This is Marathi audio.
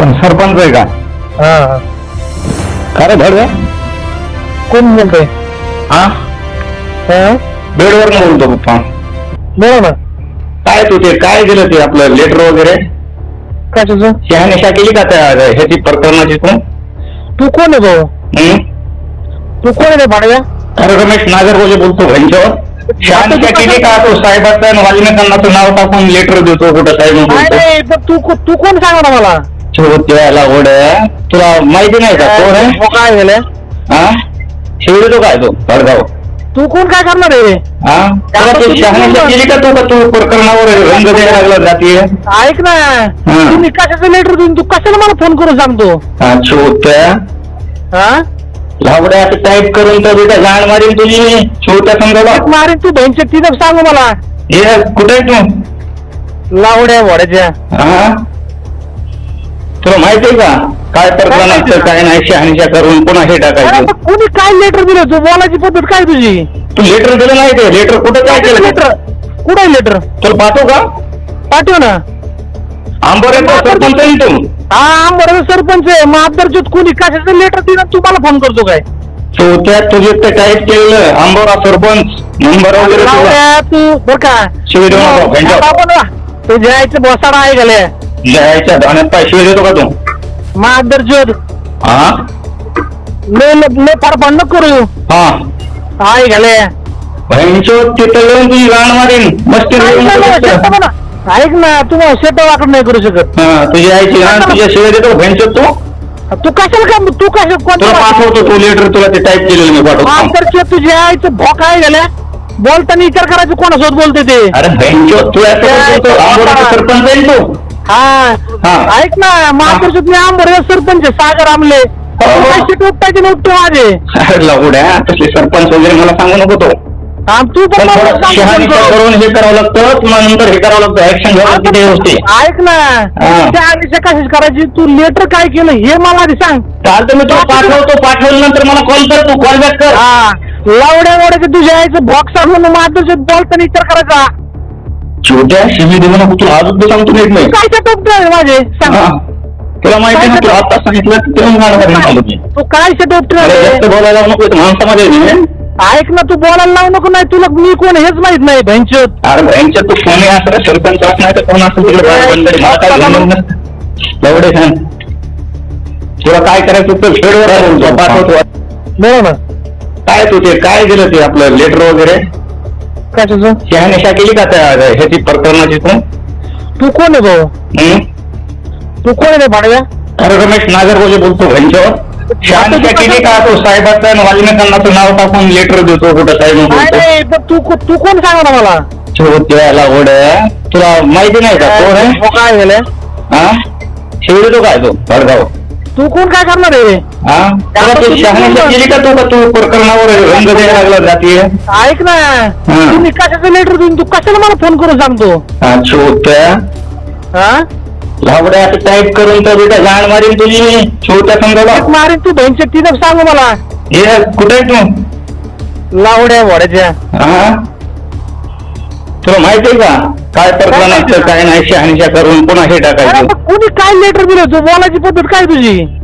कोण? सरपंच आहे का? हा. हा. का रे भडवे कोण बोलतोय हा हा? बेडवर बोलतो पप्पा. बोला ना काय तू ते काय दिलं ते आपलं लेटर वगैरे? कशाचं? शहानिशा केली का त्या ह्याची प्रकरणाची तू? तू कोण आहे भाऊ? हं? तू कोण आहे रे भाडव्या? अरे रमेश नागरगोजे बोलतो घंच्यावर शहानिशा केली का तो? साहेबाचं आणि वाल्मिकांनाचं नाव टाकून लेटर देतो कुठं साहेब नाही बोलतो. नाही तर तू को- तू कोण सांगा ना मला? चोत्याला ओढ. तुला माहिती नाही का कोण आहे? हो, काय झालं हा शिवडतो काय तो? भडगाव. तू कोण काय करणार आहे? रे हा तुला तू केली का तू का तू? प्रकरणावर रंग द्यायला लागला जातीय. ऐक ना. हा. तुम्ही कशाचं लेटर देऊन तू कशाला मला फोन करून सांगतो? हा छोट्या हा? लावड्या टाईप करून तर बेटा जाण मारीन तुझी. छोट्या मारे तू बहिणच्या तिथं सांगू मला. हे कुठे आहे तू? लावड्या वड्याच्या हा? तुला माहिती आहे का? काय प्रकरण असतं काय नाही शहानिशा करून पुन्हा हे अरे टाकायचं. मग कोणी काय लेटर दिलं? तू बोलायची पद्धत काय तुझी? तू लेटर दिलं नाही ते. लेटर कुठं काय केलं? लेटर कुठे लेटर तुला पाहतो का? पाठव ना. आंबोऱ्याचा सरपंच आहे तू? हा बरोबर सरपंच आहे. मग आमदारच्यात कोणी कशाचं लेटर दिलं तू मला फोन करतो काय? चौथ्यात तुझे ते टाईप केलेलं आंबोरा सरपंच नंबर वगैरे तू. बर का? शिवी देऊ नको, जायचं बसाडा आहे गेले. जायच्या देतो का तू? आमदारच्यात हा? लय लय फार नको करू हा. आहे गेले बहिणीचो तिथं येऊन तुझी गाण मारीन. मस्ती ऐक ना तू वाकड नाही करू शकत. हा तुझी आईची गाण तुझ्या शिवाय देतो बहिणचो तू? तू कशाला का तू कशा तुला पाठवतो तू लेटर तुला ते टाईप केलेलं मी पाठवतो. आमदारच्यात तुझी आईचं भोक आहे गेल्या बोलताना विचार करायचं कोणासोबत बोलते ते? अरे बहिणचो तू आता बोलतो आंबोऱ्याचा सरपंच आहे ना तू? हा. हा. ऐक ना महापुरुषात मी आंबोरे सरपंच आहे, सागर आमले. पैसे टोपटायचे नव्हते माझे? अरे लवड्या तसले सरपंच वगैरे मला सांगू नको तो. हा, तू पण मला थोडं करून. करून हे करावं लागतं तुला नंतर हे करावं लागतं. ऍक्शन घ्यावं लागतं त्या गोष्टी. ऐक ना हा. त्या आधीच्या कशाच करायची? तू लेटर काय केलं? हे मला आधी सांग. चालतं मी तुला पाठवतो. पाठवल्यानंतर मला कॉल कर तू. कॉल बॅक कर. हा. लावड्या वाड्याचे तुझ्या यायचं बॉक्स आणून माझं बोलताना विचार करायचा. छोट्या शिवी देऊ नको तुला अजून बी सांगतो नीट नाही काय टोपतोय माझे? सांग. हा. तुला माहिती ना तुला आता सांगितलं की गाणं मी. तू काय अरे जास्त टोपतोय बोलायला नको इथं माणसामध्ये आहे मी. ऐक ना तू बोलायला लावू नको नाही तुला मी कोण हेच माहीत नाही भैंचोत अरे भयंकर तू कोणी असं सरपंच असं नाही तर कोण असेल तिकडे बाहेर बंदरी मला काय घेणं नसतं. एवढे सांग. तुला काय करायचं तर आहे तुझा पाठवतो बरोबर. ना काय तू ते काय दिलं ते आपलं लेटर वगैरे? कशाचं शहानिशा केली का त्या ह्याची प्रकरणाची तू? तू कोण आहे भाऊ? हं? तू कोण आहे रे भाडव्या? अरे रमेश नागरगोजे बोलतो घंच्यावर शहानिशा केली का तो साहेबाचं आणि वाल्मिकांनाचं नाव टाकून लेटर देतो कुठं साहेब बोलतो? नाही तर तू तू कोण सांगा ना मला चोत्याला ओढ. तुला माहिती नाही का? कोण आहे? हो, काय झालं हा? शिवडतो काय तो? भडगाव. तू कोण काय करणार आहे हा? तू शहानिशा केली का तू? का तू प्रकरणावर रंग द्यायला लागला जातीय? ऐक ना. हा. तुम्ही कशाचं लेटर देऊन तू कशाला मला फोन करून सांगतो? हा छोट्या. हा? लावड्या टाईप करून तर बेटा जाण मारीन तुझी. छोट्या समजा मारे तू बहिणच्या तिथं सांगू मला. हे कुठे आहे तू? लावड्या वड्याच्या हा? तुला माहिती आहे का? काय प्रकरण असतं काय नाही शहानिशा करून पुन्हा हे टाकायचं. कोणी काय लेटर दिलं? तू बोलायची पद्धत काय तुझी?